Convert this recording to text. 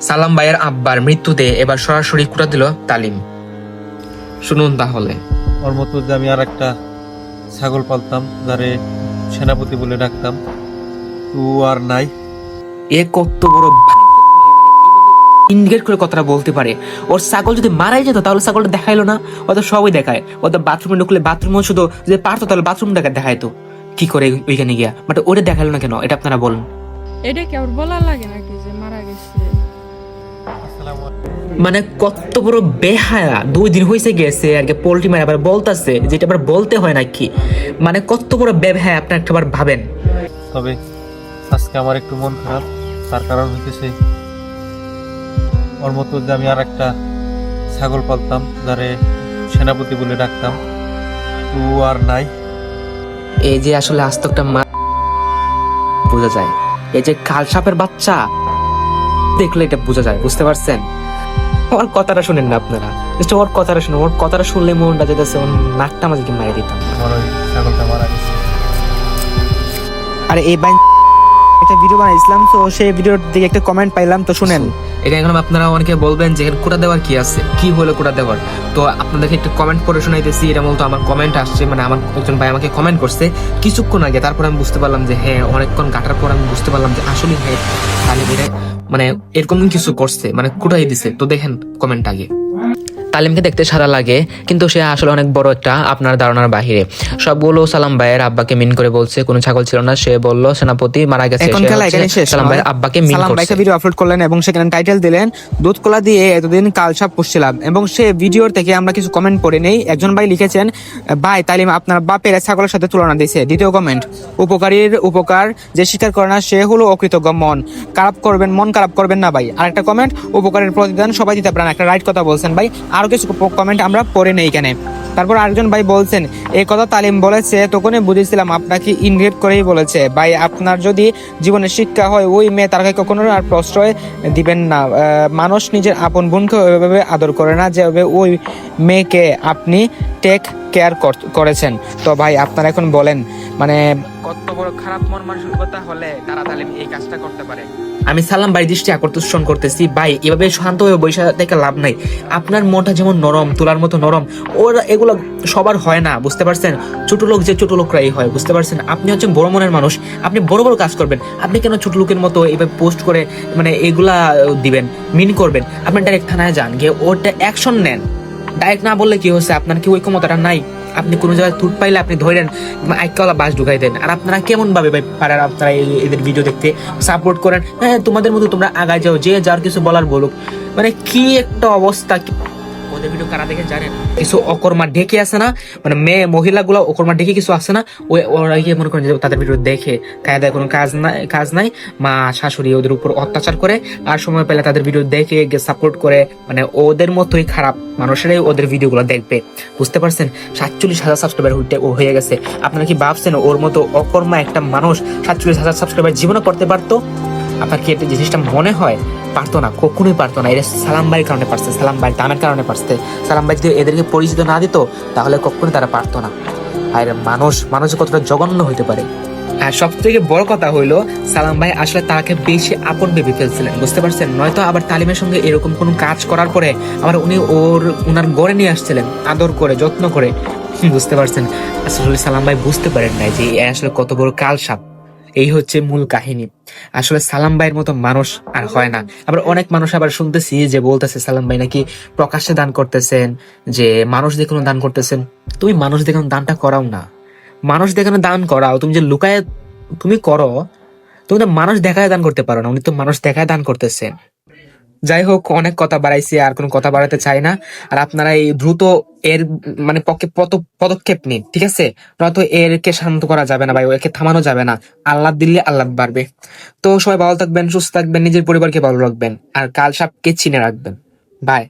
সালাম ভাইয়ের আব্বার মৃত্যুতে এবার সরাসরি কুটা দিল তালিম। শুনুন তাহলে। ওর মতো যে আমি আর একটা ছাগল পালতাম যারে সেনাপতি বলে ডাকতাম ও আর নাই। এ কত বড় ইন্ডিকেট করে কথাটা বলতে পারে। ওর ছাগল যদি মারাই যেত তাহলে ছাগলটা দেখাইলো না। ও তো সবই দেখায়। ও তো বাথরুমে ঢুকলে বাথরুমও শুধু যদি পারতো তাহলে বাথরুম দেখা দেখাইতো। কি করে ওইখানে গিয়া? বাট ওটা দেখাইলো না কেন? এটা আপনারা বলুন। এটা কি আর বলা লাগে নাকি যে মারা গেছে? মানে কত বড় বেহায়া। দুই দিন হয়েছে গেছে আর কি পোল্ট্রি মারে আবার বলতাছে যেটা আবার বলতে হয় নাকি? মানে কত বড় বেহায়া আপনি ভাবেন। তবে আজকে আমার একটু মন খারাপ তার কারণ হইতেছে ওর মতো যে আমি আর একটা ছাগল পালতাম যারে সেনাপতি বলে ডাকতাম ও আর নাই। এই যে আসলে আস্তকটা মা বোঝা যায় এই যে কাল সাপের বাচ্চা। দেখলে এটা বোঝা যায় বুঝতে পারছেন? ওর কথাটা শুনেন না আপনারা। Just ওর কথাটা শুনুন ওর কথাটা শুনলে মনটা যেতেছে ওর নাকটা মাঝে মেরে দিতাম আমার আর এই বাইন একটা ভিডিও বানাইছিলাম তো সেই ভিডিওর দিকে একটা কমেন্ট পাইলাম তো শুনেন। এটা এখন আপনারা অনেকে বলবেন যে এখানে কোটা দেওয়ার কি আছে? কি হলো কোটা দেওয়ার? তো আপনাদেরকে একটা কমেন্ট করে শোনাইতেছি এটা মূলত আমার কমেন্ট আসছে মানে আমার একজন ভাই আমাকে কমেন্ট করছে। কিছুক্ষণ আগে তারপর আমি বুঝতে পারলাম যে হ্যাঁ অনেকক্ষণ কাটার পর আমি বুঝতে পারলাম যে আসলে হ্যাঁ তাহলে এটা মানে এরকম কিছু করছে মানে কুটাই দিছে। তো দেখেন কমেন্ট আগে। তালিমকে দেখতে সাদা লাগে কিন্তু সে আসলে অনেক বড় একটা আপনার ধারণার বাহিরে। সবগুলো সালাম ভাইয়ের আব্বাকে মিন করে বলছে কোনো ছাগল ছিল না সে বলল সেনাপতি মারা গেছে এখন খেলা এখানে শেষ সালাম ভাইয়ের আব্বাকে মিন সালাম ভাই করছে। একটা ভিডিও আপলোড করলেন এবং সেখানে টাইটেল দিলেন দুধ কলা দিয়ে এতদিন কালসাপ পুষছিলাম। এবং সে ভিডিওর থেকে আমরা কিছু কমেন্ট পড়ে নেই। একজন ভাই লিখেছেন ভাই তালিম আপনার বাপের ছাগলের সাথে তুলনা দিয়েছে। দ্বিতীয় কমেন্ট উপকারীর উপকার যে স্বীকার করে না সে হলো অকৃতজ্ঞ মন খারাপ করবেন মন খারাপ করবেন না ভাই। আরেকটা কমেন্ট উপকারের প্রতিদান সবাই দিতে পারেন একটা রাইট কথা বলছেন ভাই। আরও কিছু কমেন্ট আমরা পড়ে নেই এখানে। তারপর আরেকজন ভাই বলছেন এই কথা তালিম বলেছে, তখনই বুঝেছিলাম আপনাকে ইনভেট করেই বলেছে। ভাই, আপনার যদি জীবনে শিক্ষা হয়, ওই মেয়ে তার কখনো আর প্রশ্রয় দিবেন না। মানুষ নিজের আপন বোনকে ওইভাবে আদর করে না, যেভাবে ওই মেয়েকে আপনি টেক কেয়ার করেছেন। তো ভাই আপনারা এখন বলেন মানে কত বড় খারাপ মন মানসিকতা হলে তারা তাহলে এই কাজটা করতে পারে? আমি সালাম ভাই দৃষ্টি আকর্ষণ করতেছি। ভাই এভাবে শান্ত হয়ে বৈশা থেকে লাভ নাই। আপনার মনটা যেমন নরম তোলার মতো নরম ওরা এগুলো সবার হয় না বুঝতে পারছেন? ছোট লোক যে ছোট লোকরাই হয় বুঝতে পারছেন? আপনি হচ্ছেন বড় মনের মানুষ আপনি বড় বড় কাজ করবেন। আপনি কেন ছোট লোকের মতো এভাবে পোস্ট করে মানে এগুলা দিবেন মিন করবেন? আপনি ডাইরেক্ট থানায় যান গিয়ে ওটা অ্যাকশন নেন। ডাইরেক্ট না বললে কি হচ্ছে আপনার কি ওই ক্ষমতাটা নাই? আপনি কোনো জায়গায় তুট পাইলে আপনি ধরেন আইকাওয়ালা বাস ঢুকাই দেন। আর আপনারা কেমন ভাবে ভাই পারেন আপনারা এদের ভিডিও দেখতে সাপোর্ট করেন? হ্যাঁ তোমাদের মতো তোমরা আগায় যাও, যে যার কিছু বলার বলুক। মানে কি একটা অবস্থা ওদের ভিডিও কারা দেখে জানেন? কিছু অকর্মা আছে না মানে মেয়ে মহিলাগুলো অকর্মা ঢেকে কিছু না, ওই ওরা গিয়ে মনে করেন তাদের ভিডিও দেখে কোনো কাজ নাই কাজ নাই, মা শাশুড়ি ওদের উপর অত্যাচার করে, আর সময় পেলে তাদের ভিডিও দেখে সাপোর্ট করে মানে ওদের মতোই খারাপ মানুষেরাই ওদের ভিডিওগুলো দেখবে। বুঝতে পারছেন? সাতচল্লিশ হাজার সাবস্ক্রাইবার হয়ে গেছে। আপনারা কি ভাবছেন ওর মতো অকর্মা একটা মানুষ সাতচল্লিশ হাজার সাবস্ক্রাইবার জীবনে করতে পারতো? আপনার কি এটা জিনিসটা মনে হয়? পারতো না, কখনোই পারতো না। এটা সালাম ভাইয়ের কারণে পারছে, সালাম ভাইয়ের দামের কারণে পারছে। সালাম ভাই যদি এদেরকে পরিচিত না দিত, তাহলে কখনোই তারা পারতো না। আর মানুষ মানুষ কতটা জঘন্য হইতে পারে। আর সব থেকে বড় কথা হইল, সালাম ভাই আসলে তাকে বেশি আপন ভেবে ফেলছিলেন, বুঝতে পারছেন? নয়তো আবার তালিমের সঙ্গে এরকম কোনো কাজ করার পরে আবার উনি ওর, উনার গড়ে নিয়ে আসছিলেন, আদর করে, যত্ন করে। বুঝতে পারছেন? আসলে সালাম ভাই বুঝতে পারেন নাই যে আসলে কত বড় কাল সাপ এই হচ্ছে মূল কাহিনী। আসলে সালাম ভাইয়ের মতো মানুষ আর হয় না। আবার অনেক মানুষ আবার শুনতেছি যে বলতেছে, সালাম ভাই নাকি প্রকাশ্যে দান করতেছেন, যে মানুষ দেখুন দান করতেছেন। তুমি মানুষ দেখানো দানটা করাও না। মানুষ দেখানো দান করাও, তুমি যে লুকায় তুমি করো, তুমি তো মানুষ দেখায় দান করতে পারো না, উনি তো মানুষ দেখায় দান করতেছেন। যাই হোক, অনেক কথা বাড়াইছি, আর কোনো কথা বাড়াতে চাই না। আর আপনারা এই দ্রুত এর মানে পক্ষে পদ- পদক্ষেপ নিন, ঠিক আছে? নয়তো এরকে শান্ত করা যাবে না ভাই একে থামানো যাবে না। আল্লাহ দিল্লি আল্লাহ বাড়বে। তো সবাই ভালো থাকবেন, সুস্থ থাকবেন, নিজের পরিবারকে ভালো রাখবেন। আর কাল সাপকে চিনে রাখবেন। বাই